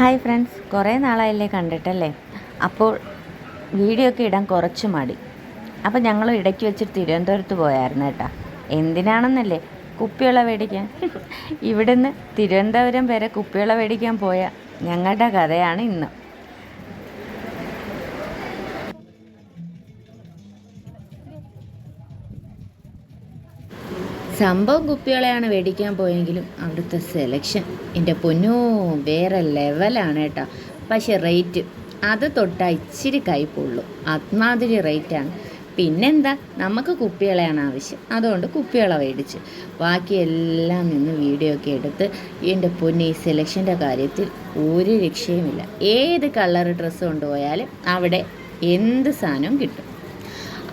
Hi friends കുറേ നാളായില്ലേ കണ്ടിട്ടല്ലേ? അപ്പോൾ video ഒക്കെ ഇടാൻ കുറച്ച് മടി. അപ്പോൾ ഞങ്ങൾ ഇടയ്ക്ക് വെച്ചിട്ട് തിരുവനന്തപുരത്ത് പോയായിരുന്നു കേട്ടോ. എന്തിനാണെന്നല്ലേ? കുപ്പിവെള്ളം മേടിക്കാൻ. ഇവിടുന്ന് തിരുവനന്തപുരം വരെ കുപ്പിവെള്ളം മേടിക്കാൻ പോയ ഞങ്ങളുടെ കഥയാണ് ഇന്ന്. സംഭവം കുപ്പികളെയാണ് മേടിക്കാൻ പോയെങ്കിലും അവിടുത്തെ സെലക്ഷൻ എന്റെ പൊന്നോ വേറെ ലെവലാണ് കേട്ടോ. പക്ഷേ റേറ്റ് അത് തൊട്ടാ ഇച്ചിരി കൈപ്പുള്ളു അത്മാതിരി റേറ്റാണ് പിന്നെന്താ? നമുക്ക് കുപ്പികളെയാണ് ആവശ്യം. അതുകൊണ്ട് കുപ്പികളെ മേടിച്ച്. ബാക്കിയെല്ലാം നിന്ന് വീഡിയോ ഒക്കെ എടുത്ത് എന്റെ പൊന്നി ഈ സെലക്ഷന്റെ കാര്യത്തിൽ ഒരു രക്ഷയുമില്ല. ഏത് കളർ ഡ്രസ്സ് കൊണ്ടുപോയാലും അവിടെ എന്ത് സാധനവും കിട്ടും.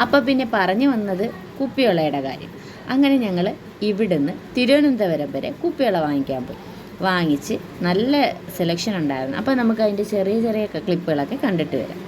അപ്പോൾ പിന്നെ പറഞ്ഞു വന്നത് കുപ്പിവെള്ളയുടെ കാര്യം. അങ്ങനെ ഞങ്ങൾ ഇവിടുന്ന് തിരുവനന്തപുരം വരെ കുപ്പികളെ വാങ്ങിക്കാൻ പോയി. വാങ്ങിച്ച് നല്ല സെലക്ഷൻ ഉണ്ടായിരുന്നു. അപ്പോൾ നമുക്ക് അതിന്റെ ചെറിയ ചെറിയ ക്ലിപ്പുകളൊക്കെ കണ്ടിട്ട് വരാം.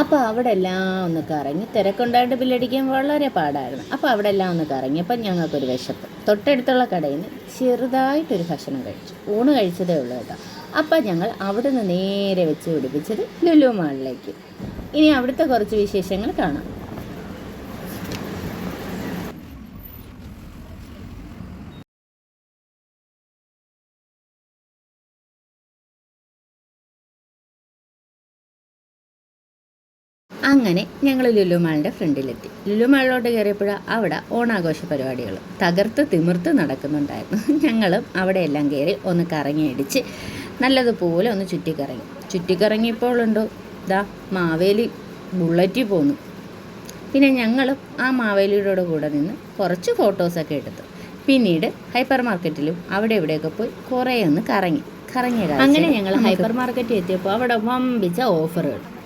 അപ്പോൾ അവിടെ എല്ലാം ഒന്ന് കറങ്ങി തിരക്കുണ്ടായിട്ട് ബില്ലടിക്കാൻ വളരെ പാടായിരുന്നു. അപ്പോൾ അവിടെ എല്ലാം ഒന്ന് കറങ്ങിയപ്പോൾ ഞങ്ങൾക്കൊരു വിശപ്പ്. തൊട്ടടുത്തുള്ള കടയിൽ നിന്ന് ചെറുതായിട്ടൊരു ഭക്ഷണം കഴിച്ചു. ഊണ് കഴിച്ചതേ ഉള്ളൂ കേട്ടോ. അപ്പോൾ ഞങ്ങൾ അവിടെ നിന്ന് നേരെ വെച്ച് പിടിപ്പിച്ചത് ലുലു മാളിലേക്ക് ഇനി അവിടുത്തെ കുറച്ച് വിശേഷങ്ങൾ കാണാം. അങ്ങനെ ഞങ്ങൾ ലുലുമാളിന്റെ ഫ്രണ്ടിലെത്തി. ലുലുമാളിലോട്ട് കയറിയപ്പോഴാണ് അവിടെ ഓണാഘോഷ പരിപാടികൾ തകർത്ത് തിമിർത്ത് നടക്കുന്നുണ്ടായിരുന്നു. ഞങ്ങളും അവിടെ എല്ലാം കയറി ഒന്ന് കറങ്ങി അടിച്ച് നല്ലതുപോലെ ഒന്ന് ചുറ്റിക്കറങ്ങി. ചുറ്റിക്കറങ്ങിയപ്പോഴുണ്ടോ ദാ മാവേലി ബുള്ളറ്റി പോന്നു. പിന്നെ ഞങ്ങളും ആ മാവേലിയുടെ കൂടെ നിന്ന് കുറച്ച് ഫോട്ടോസൊക്കെ എടുത്തു. പിന്നീട് ഹൈപ്പർ മാർക്കറ്റിലും അവിടെ ഇവിടെയൊക്കെ പോയി കുറേ ഒന്ന് കറങ്ങി. കറങ്ങിയ അങ്ങനെ ഞങ്ങൾ ഹൈപ്പർ മാർക്കറ്റിൽ എത്തിയപ്പോൾ അവിടെ വമ്പിച്ച ഓഫറുകൾ.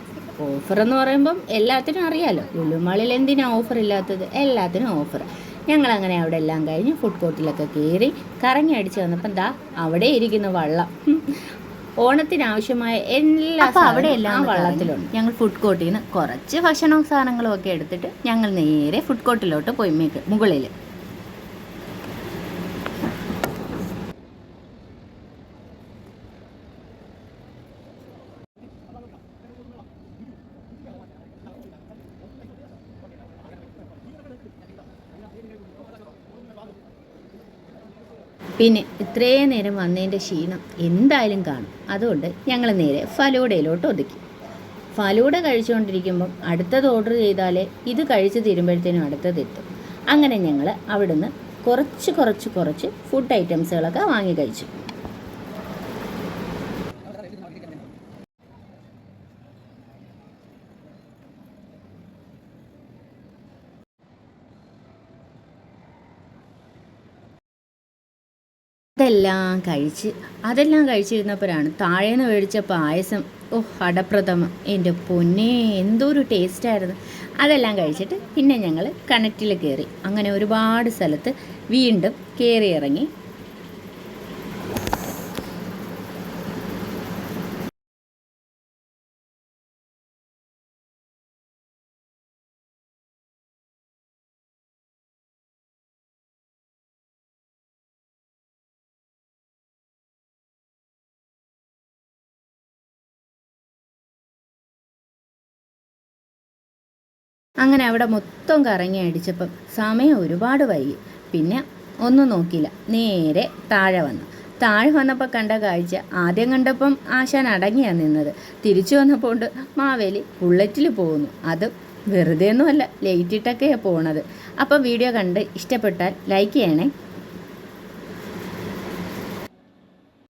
ഓഫർ എന്ന് പറയുമ്പം എല്ലാത്തിനും അറിയാലോ. ലുലുമാളിൽ എന്തിനാ ഓഫർ ഇല്ലാത്തത്? എല്ലാത്തിനും ഓഫർ. ഞങ്ങൾ അങ്ങനെ അവിടെ എല്ലാം കഴിഞ്ഞ് ഫുഡ് കോർട്ടിലൊക്കെ കയറി കറങ്ങി അടിച്ച് വന്നപ്പം ദാ അവിടെ ഇരിക്കുന്ന വള്ളം. ഓണത്തിനാവശ്യമായ ഓണത്തിന് ആവശ്യമായ എല്ലാ അവിടെ എല്ലാം വള്ളത്തിലുണ്ട്. ഞങ്ങൾ ഫുഡ് കോർട്ടിൽ നിന്ന് കുറച്ച് ഭക്ഷണവും സാധനങ്ങളും ഒക്കെ എടുത്തിട്ട് ഞങ്ങൾ നേരെ ഫുഡ് കോർട്ടിലോട്ട് പോയി മുകളിൽ പിന്നെ ഇത്രയും നേരം വന്നതിന്റെ ക്ഷീണം എന്തായാലും കാണും. അതുകൊണ്ട് ഞങ്ങൾ നേരെ ഫലൂഡയിലോട്ട് ഒതുക്കി. ഫലൂഡ കഴിച്ചുകൊണ്ടിരിക്കുമ്പം അടുത്തത് ഓർഡർ ചെയ്താലേ ഇത് കഴിച്ച് തീരുമ്പോഴത്തേനും അടുത്തത് എത്തും. അങ്ങനെ ഞങ്ങൾ അവിടുന്ന് കുറച്ച് കുറച്ച് കുറച്ച് ഫുഡ് ഐറ്റംസുകളൊക്കെ വാങ്ങി കഴിച്ചു. അതെല്ലാം കഴിച്ച് അതെല്ലാം കഴിച്ചിരുന്നപ്പോഴാണ് താഴേന്ന് മേടിച്ച പായസം ഓ അടപ്രഥമ. എന്റെ പൊന്നെ എന്തോരു ടേസ്റ്റായിരുന്നു അതെല്ലാം കഴിച്ചിട്ട് പിന്നെ ഞങ്ങൾ കണറ്റിൽ കയറി. അങ്ങനെ ഒരുപാട് സ്ഥലത്ത് വീണ്ടും കയറി ഇറങ്ങി. അങ്ങനെ അവിടെ മൊത്തം കറങ്ങി അടിച്ചപ്പം സമയം ഒരുപാട് വൈകി. പിന്നെ ഒന്നും നോക്കിയില്ല. നേരെ താഴെ വന്നു. താഴെ വന്നപ്പോൾ കണ്ട കാഴ്ച ആദ്യം കണ്ടപ്പം ആശാൻ അടങ്ങിയാണ് നിന്നത്. തിരിച്ചു വന്നപ്പോൾ കൊണ്ട് മാവേലി ബുള്ളറ്റിൽ പോകുന്നു. അത് വെറുതെ ഒന്നുമല്ല ലേറ്റിട്ടൊക്കെയാണ് പോണത്. അപ്പോൾ വീഡിയോ കണ്ട് ഇഷ്ടപ്പെട്ടാൽ ലൈക്ക് ചെയ്യണേ.